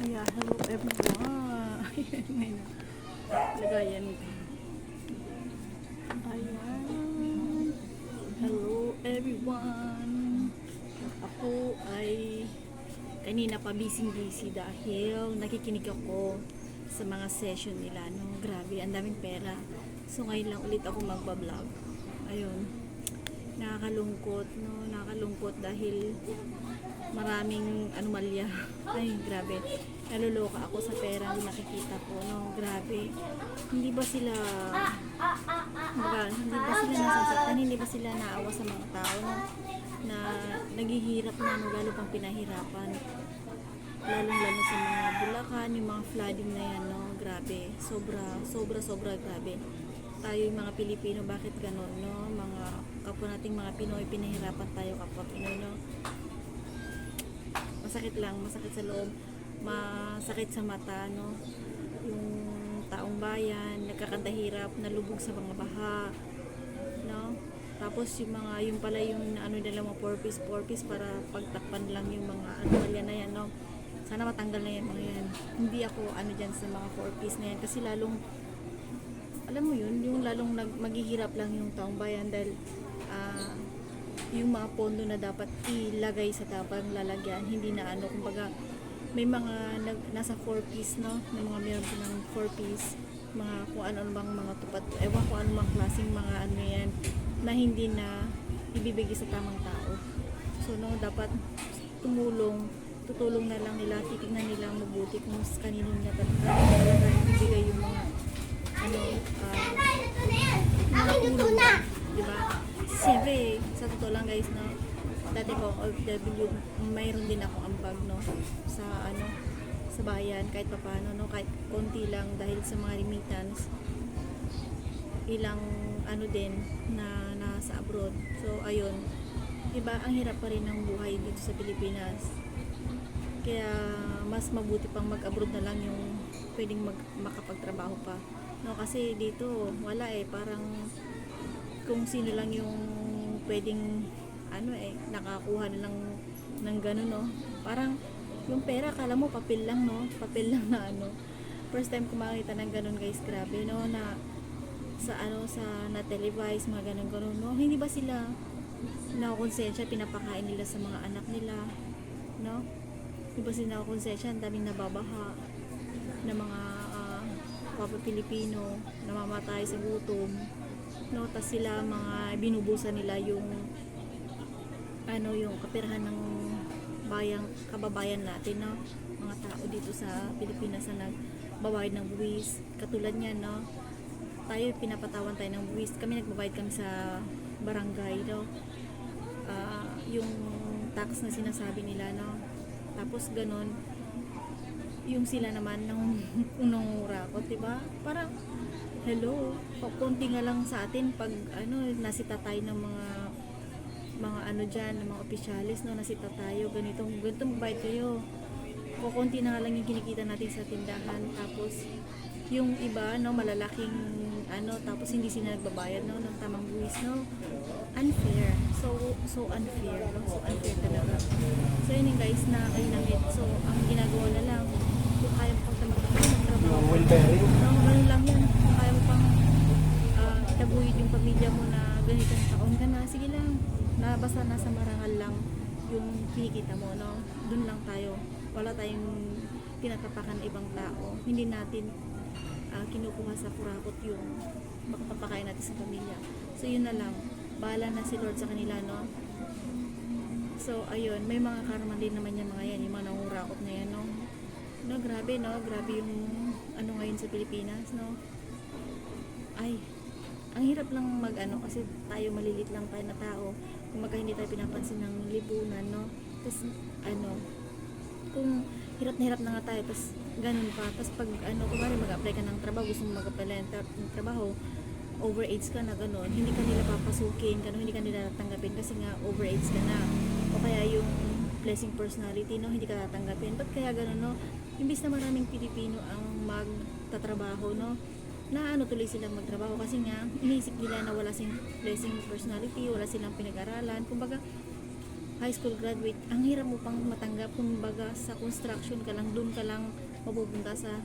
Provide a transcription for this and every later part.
Ayan, hello everyone. Ngayon. Lagayan ko. Ayan. Hello everyone. Ako ay kanina pa busy-busy dahil nakikinig ako sa mga session nila. No? Grabe, ang daming pera. So ngayon lang ulit ako magbablog. Ayun. Nakakalungkot, no? Nakakalungkot dahil maraming anomalya. Ay, grabe. Naluloka ako sa pera na nakikita ko, no? Grabe. Hindi ba sila Baga, hindi ba sila nasasaktan? Hindi ba sila naawa sa mga tao no? na naghihirap na no, lalo pang pinahirapan? Lalong-lalo sa mga bulakan, yung mga flooding na yan, no? Grabe. Sobra, sobra, sobra grabe. Tayo yung mga Pilipino, bakit ganon, no? Mga kapwa nating mga Pinoy, pinahirapan tayo kapwa Pinoy, no? Masakit lang, masakit sa loob, masakit sa mata, no? Yung taong bayan, nagkakantahirap, nalubog sa mga baha, no? Tapos yung mga, yung pala yung ano nila mga four piece para pagtakpan lang yung mga anomalya na yan, no? Sana matanggal na yan mga yan. Hindi ako ano dyan sa mga piece na yan kasi lalong alam mo yun, yung lalong nag, maghihirap lang yung taong bayan dahil ah, yung mga pondo na dapat ilagay sa tapang lalagyan, hindi na ano, kumbaga may mga nag, nasa 4 piece no, may mga meron po ng 4 piece, mga kung ano bang mga tupat, ewan kung ano bang klaseng mga ano yan, na hindi na ibibigay sa tamang tao. So no, dapat tumulong, tutulong na lang nila, titignan nila mabuti kung kanino niya talaga ibigay yung mga Siyempre, sa totoo lang guys, no, dati ko OFW, mayroon din ako ambag, no, sa ano, sa bayan, kahit papaano, no, kahit konti lang dahil sa mga remittance, ilang ano din na nasa abroad. So, ayun, iba, ang hirap pa rin ng buhay dito sa Pilipinas. Kaya, mas mabuti pang mag-abroad na lang yung pwedeng mag, makapagtrabaho pa. No, kasi dito, wala eh, parang kung sino lang yung pwedeng ano eh nakakuha na lang ng gano'n no? Parang yung pera kala mo papel lang no? Papel lang na ano. First time ko makita ng gano'n guys. Grabe no? Na sa ano sa na televise mga ganun ganun no? Hindi ba sila nakakonsensya? Pinapakain nila sa mga anak nila no? Hindi ba sila nakakonsensya? Ang daming nababaha na mga papa Pilipino namamatay sa gutom no tas sila mga binubusan nila yung ano yung kapirahan ng bayang kababayan natin no? Mga tao dito sa Pilipinas na nagbabayad ng buwis. Katulad niyan no? Tayo pinapatawan tayo ng buwis. Kami nagbabayad kami sa barangay no? Ah, yung tax na sinasabi nila no? Tapos ganun yung sila naman ng unangurakot, di ba? Parang, hello, konti nga lang sa atin pag ano, nasita tayo ng mga mga ano dyan, ng mga opisyalis, no, nasita tayo, ganito, ganito magbayad kayo. O konti na lang yung kinikita natin sa tindahan, tapos yung iba, no, malalaking ano, tapos hindi sila nagbabayad, no, ng tamang buwis, no. Unfair. So, so unfair, no, so unfair talaga. So, yun guys, na kainamit. So, ang ginagawa na lang, kung kaya mo pang magtrabaho, Wheel bearing. No, ganun lang yan. Kaya mo pang uh, taguyod yung pamilya mo na ganitong taon ka na, sige lang. Na basta nasa marangal lang yung kinikita mo, no? Doon lang tayo. Wala tayong tinatapakan ng ibang tao. Hindi natin ah, kinukuha sa kurakot yung makapapakain natin sa pamilya. So, yun na lang. Bahala na si Lord sa kanila, no? So, ayun. May mga karma din naman yan mga yan. Yung mga nangurakot na yan, no? No, grabe, no? Grabe yung ano ngayon sa Pilipinas, no? Ay, ang hirap lang mag ano kasi tayo malilit lang tayo na tao. Kung magka hindi tayo pinapansin ng lipunan, no? Tapos, ano, kung hirap na hirap na nga tayo, tapos ganun pa. Tapos pag ano, kumari mag-apply ka ng trabaho, gusto mo mag-apply ng tra- ng trabaho, over age ka na gano'n, hindi ka nila papasukin, gano'n, hindi ka nila tatanggapin kasi nga over age ka na. O kaya yung blessing personality, no, hindi ka tatanggapin. Ba't kaya gano'n, no? Imbis na maraming Pilipino ang magtatrabaho, no, na ano tuloy silang magtrabaho kasi nga iniisip nila na wala silang blessing personality, wala silang pinag-aralan. Kumbaga, high school graduate, ang hirap mo pang matanggap kumbaga sa construction ka lang, doon ka lang mapupunta sa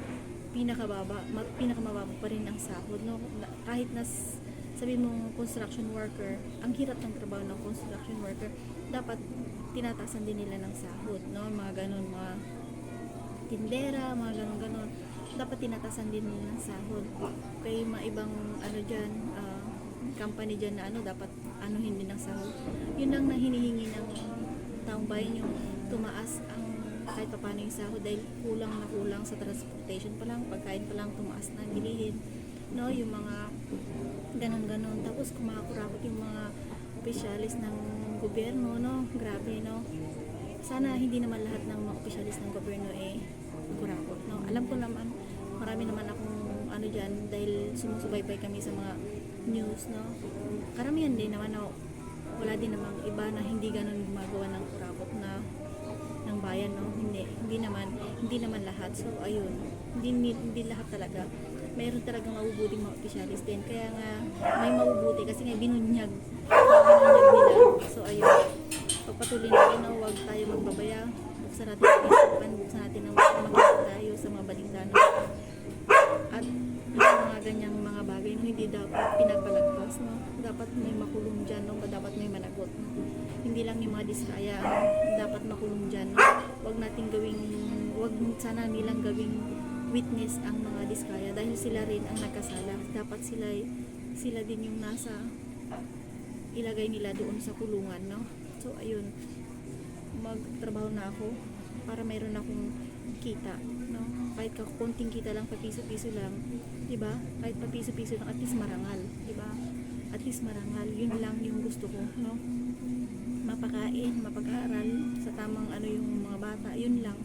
pinakababa, ma- pinakamababa pa rin ang sahod, no? Kahit na sabi mo construction worker, ang hirap ng trabaho ng construction worker, dapat tinatasan din nila ng sahod, no? Mga ganun, mga tindera, mga ganun ganon dapat tinatasan din nila ng sahod. Yung mga ibang ano dyan, ah, company dyan na ano, dapat ano hindi ng sahod. Yun lang na hinihingi ng taong bayan yung tumaas ang kahit pa paano yung sahod dahil kulang na kulang sa transportation pa lang, pagkain pa lang tumaas na bilihin. No, yung mga ganon-ganon. Tapos kumakakurakot yung mga opisyalis ng gobyerno, no? Grabe, no? Sana hindi naman lahat ng mga opisyalis ng gobyerno eh kurakot, no? Alam ko naman, marami naman akong ano dyan dahil sumusubaybay kami sa mga news, no? Karamihan din naman, no? Wala din namang iba na hindi ganun gumagawa ng kurakot na ng bayan, no? Hindi, hindi naman, hindi naman lahat. So, ayun, hindi, hindi lahat talaga. Mayroon talagang mabubuting mga opisyalis din. Kaya nga, may mabubuti kasi nga binunyag. Binunyag nila. So, ayun. Pagpatuloy natin, no? Huwag tayo magbabaya. Buksan natin ang isipan. Buksan natin ang magiging tayo sa mga balita, no? At yung mga ganyang mga bagay, no? Hindi dapat pinagbalagpas, no? Dapat may makulong dyan, no? Dapat may managot, no? Hindi lang yung mga diskaya, dapat makulong dyan, no? Huwag natin gawing, huwag sana nilang gawing witness ang mga diskaya dahil sila rin ang nagkasala. Dapat sila, sila din yung nasa ilagay nila doon sa kulungan, no? So, ayun, magtrabaho na ako para mayroon akong kita, no? Kahit ka konting kita lang, papiso-piso lang, 'di ba? Kahit papiso-piso lang, at least marangal, 'di ba? At least marangal, yun lang yung gusto ko, no? Mapakain, mapag-aral sa tamang ano yung mga bata, yun lang.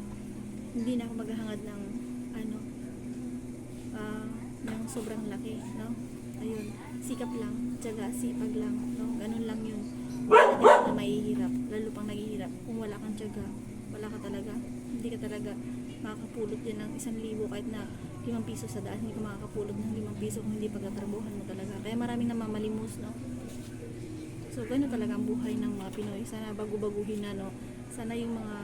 Hindi na ako maghahangad ng ano ah ng sobrang laki, no? Ayun, sikap lang, tiyaga, sipag lang, no? Ganun lang yun. Wala na mahihirap, lalo pang naghihirap. Kung wala kang tiyaga, wala ka talaga, hindi ka talaga makakapulot din ng isang libo kahit na limang piso sa daan, hindi ka makakapulot ng limang piso kung hindi pagkatrabuhan mo talaga. Kaya maraming namamalimos, no? So, ganun talaga ang buhay ng mga Pinoy. Sana bago-baguhin na, no? Sana yung mga,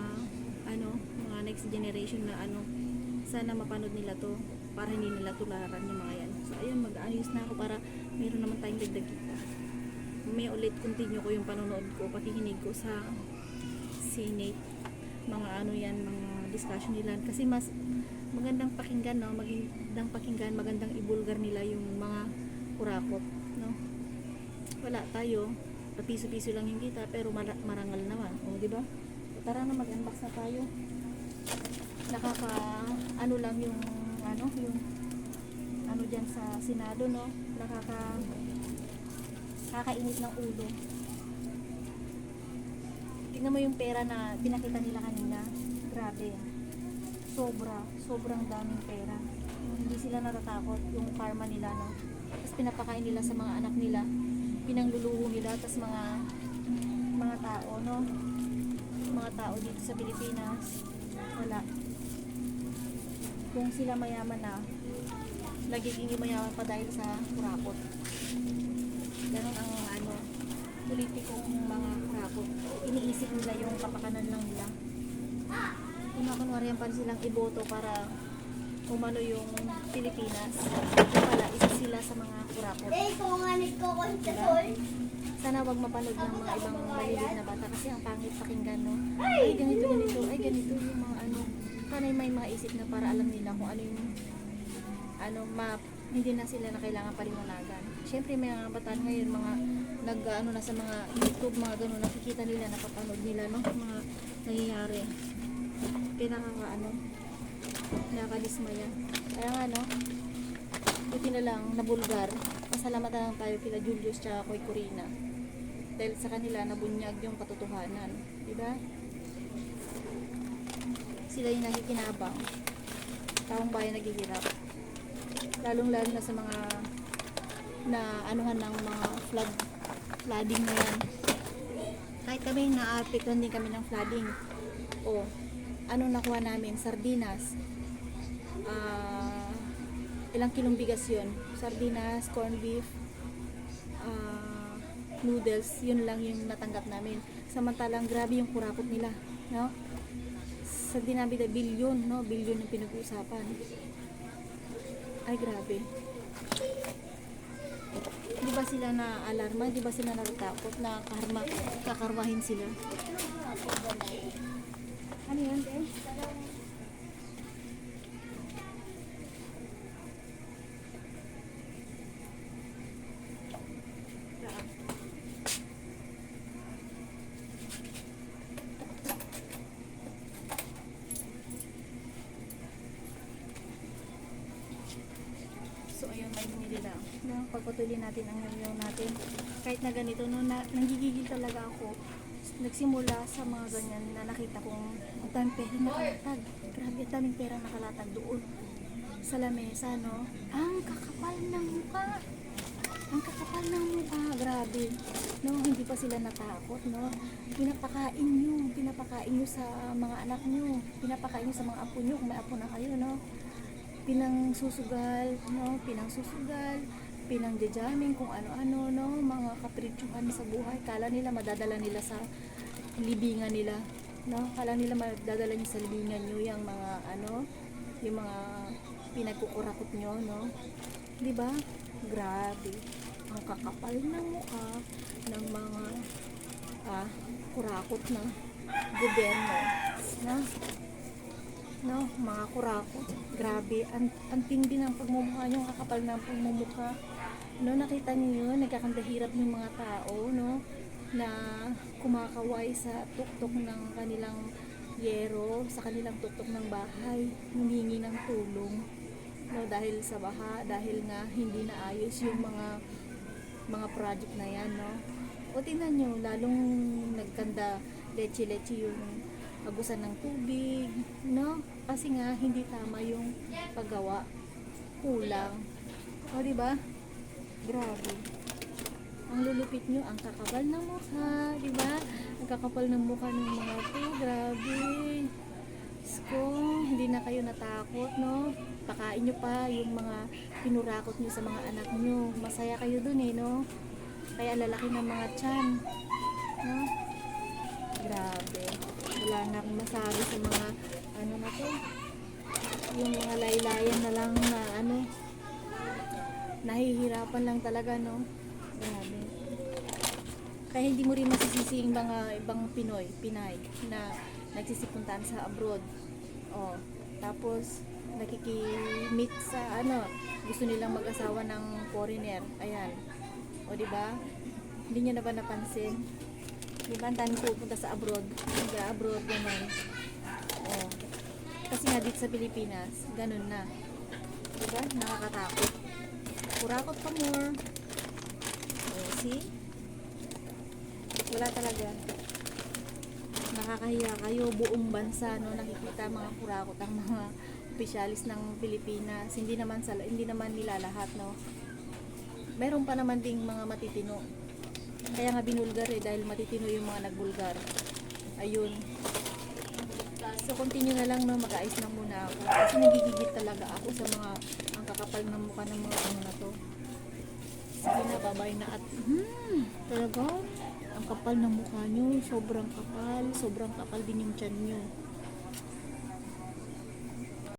ano, mga next generation na, ano, sana mapanood nila to para hindi nila tularan yung mga yan. So, ayun, mag-ayos na ako para meron naman tayong dagdag. May ulit continue ko yung panonood ko, pakikinig ko sa Senate, mga ano yan, mga discussion nila. Kasi mas magandang pakinggan, no? Magandang pakinggan, magandang ibulgar nila yung mga kurakot, no? Wala tayo, papiso-piso lang yung kita, pero mara- marangal naman. O, di ba? Tara na mag-unbox na tayo. Nakaka, ano lang yung, ano, yung, ano dyan sa Senado, no? Nakaka, kakainit ng ulo. Tingnan mo yung pera na pinakita nila kanina. Grabe. Sobra. Sobrang daming pera. Hindi sila natatakot yung karma nila, no? Tapos pinapakain nila sa mga anak nila. Pinangluluho nila. Tapos mga mga tao, no? Mga tao dito sa Pilipinas. Wala. Kung sila mayaman na, nagiging mayaman pa dahil sa kurakot. Ganon ang ano, politikong mga kurakot. Iniisip nila yung kapakanan lang nila. Kumakunwarihan pa silang iboto para umano yung Pilipinas. Wala, isa sila sa mga kurakot. Eh, nagkakonsol. Sana wag mapanood ng mga ibang maliliit na bata kasi ang pangit pakinggan, no? Ay, ganito, ganito, ay, ganito yung mga. Sana may mga isip na para alam nila kung ano yung ano, map, hindi na sila na kailangan paliwanagan. Siyempre, may mga bataan ngayon, mga nag, ano na sa mga YouTube, mga ganun, nakikita nila, napapanood nila, no? Mga nangyayari. Kaya nakaka, ano, nakakadismaya. Kaya nga, no? Buti na lang, nabulgar. Pasalamat na lang tayo kila Julius tsaka kay Corina. Dahil sa kanila, nabunyag yung katotohanan. Diba? Sila yung nakikinabang. Taong bayan naghihirap. Lalong lalo na sa mga na anuhan ng mga flood flooding na yan. Kahit kami naapektuhan din kami ng flooding. O, anong nakuha namin? Sardinas. Ah, ilang kilong bigas yun? Sardinas, corned beef, ah, noodles, yun lang yung natanggap namin. Samantalang grabe yung kurakot nila, no? Sa dinabi na bilyon, no? Bilyon yung pinag-uusapan. Ay, grabe. Di ba sila na alarma? Di ba sila natatakot na karma, kakarwahin sila? Ano yan, te? So ayun, may bumili lang. No, pagpatuloy natin ang review natin. Kahit na ganito, no, na, nanggigigil talaga ako. Nagsimula sa mga ganyan na nakita kong ang daming pera nakalatag. Grabe, ang daming pera nakalatag doon. Sa lamesa, no? Ang kakapal ng mukha. Ang kakapal ng mukha. Grabe. No, hindi pa sila natakot, no? Pinapakain nyo. Pinapakain nyo sa mga anak nyo. Pinapakain nyo sa mga apo nyo kung may apo na kayo, no? pinang susugal, no? Pinang susugal, pinang jajamming kung ano-ano, no? Mga kapritsyohan sa buhay. Kala nila madadala nila sa libingan nila, no? Kala nila madadala niyo sa libingan niyo yung mga ano, yung mga pinagkukurakot nyo, no? 'Di ba? Grabe. Ang kakapal ng mukha ng mga ah, kurakot na gobyerno, no? no, mga kurakot. Grabe, ang, ang tindi ng pagmumukha nyo, kakapal ng pagmumukha. No, nakita niyo yun, nagkakandahirap yung mga tao, no, na kumakaway sa tuktok ng kanilang yero, sa kanilang tuktok ng bahay, humingi ng tulong. No, dahil sa baha, dahil nga hindi naayos yung mga mga project na yan, no. O tingnan nyo, lalong nagkanda leche-leche yung agusan ng tubig, no? Kasi nga hindi tama yung paggawa. Kulang. O, di ba? Grabe. Ang lulupit nyo, ang kakapal ng mukha, di ba? Ang kakapal ng mukha ng mga to, grabe. Sko, hindi na kayo natakot, no? Pakain nyo pa yung mga pinurakot nyo sa mga anak nyo. Masaya kayo dun eh, no? Kaya lalaki ng mga tiyan. No? Grabe. Wala na akong masabi sa mga ano na to. Yung mga laylayan na lang na ano. Nahihirapan lang talaga, no? Grabe. Kaya hindi mo rin masisisi yung mga ibang Pinoy, Pinay, na nagsisipuntaan sa abroad. Oh, tapos nakikimit sa ano, gusto nilang mag-asawa ng foreigner. Ayan. O, di ba? Hindi niyo na ba napansin? Di ba, ang daming pupunta sa abroad. Sa abroad, ganun. Oh. Kasi nga dito sa Pilipinas, ganun na. Di ba? Nakakatakot. Kurakot pa more. Oh, see? Wala talaga. Nakakahiya kayo, buong bansa, no? Nakikita mga kurakot ang mga opisyalis ng Pilipinas. Hindi naman, sa, hindi naman nila lahat, no? Meron pa naman ding mga matitino. Kaya nga binulgar eh, dahil matitino yung mga nagbulgar. Ayun. So, continue na lang, no? Mag-ayos lang muna ako. Kasi nagigigit talaga ako sa mga, ang kakapal ng mukha ng mga ano na to. Sige na, babay na at, hmm, talaga, ang kapal ng mukha nyo, sobrang kapal, sobrang kapal din yung tiyan nyo.